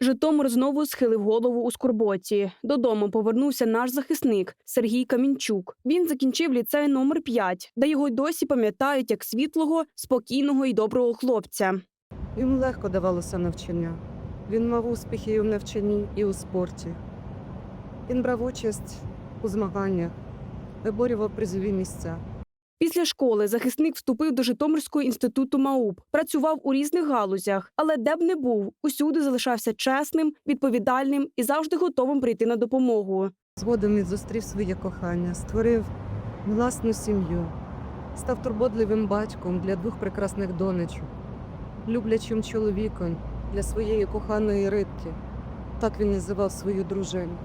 Житомир знову схилив голову у скорботі. Додому повернувся наш захисник Сергій Камінчук. Він закінчив ліцей номер 5, де його й досі пам'ятають як світлого, спокійного і доброго хлопця. Йому легко давалося навчання. Він мав успіхи і у навчанні, і у спорті. Він брав участь у змаганнях, виборював призові місця. Після школи захисник вступив до Житомирського інституту МАУП, працював у різних галузях, але де б не був, усюди залишався чесним, відповідальним і завжди готовим прийти на допомогу. Згодом він зустрів своє кохання, створив власну сім'ю, став турботливим батьком для двох прекрасних донечок, люблячим чоловіком для своєї коханої рибки. Так він називав свою дружину.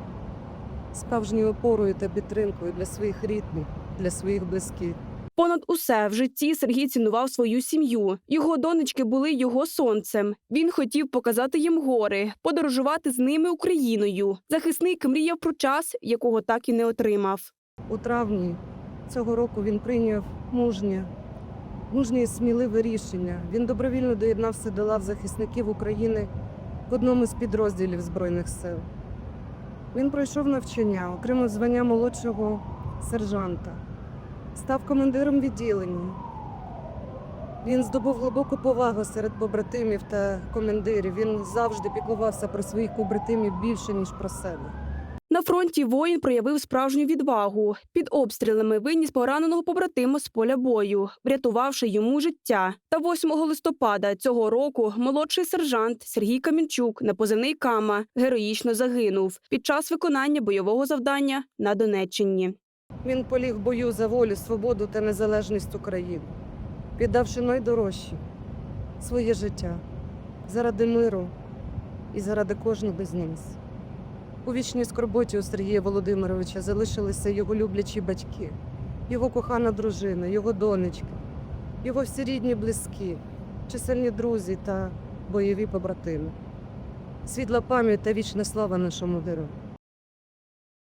Справжньою опорою та підтримкою для своїх рідних, для своїх близьких. Понад усе в житті Сергій цінував свою сім'ю. Його донечки були його сонцем. Він хотів показати їм гори, подорожувати з ними Україною. Захисник мріяв про час, якого так і не отримав. У травні цього року він прийняв мужнє, мужнє і сміливе рішення. Він добровільно доєднався до лав захисників України в одному з підрозділів Збройних сил. Він пройшов навчання, отримав звання молодшого сержанта, став командиром відділення. Він здобув глибоку повагу серед побратимів та командирів. Він завжди піклувався про своїх побратимів більше, ніж про себе. На фронті воїн проявив справжню відвагу. Під обстрілами виніс пораненого побратима з поля бою, врятувавши йому життя. Та 8 листопада цього року молодший сержант Сергій Камінчук на позивний Кама героїчно загинув під час виконання бойового завдання на Донеччині. Він поліг бою за волю, свободу та незалежність України, віддавши найдорожче своє життя заради миру і заради кожного з нас. У вічній скорботі у Сергія Володимировича залишилися його люблячі батьки, його кохана дружина, його донечки, його всі рідні близькі, чисельні друзі та бойові побратими. Світла пам'ять та вічна слава нашому герою.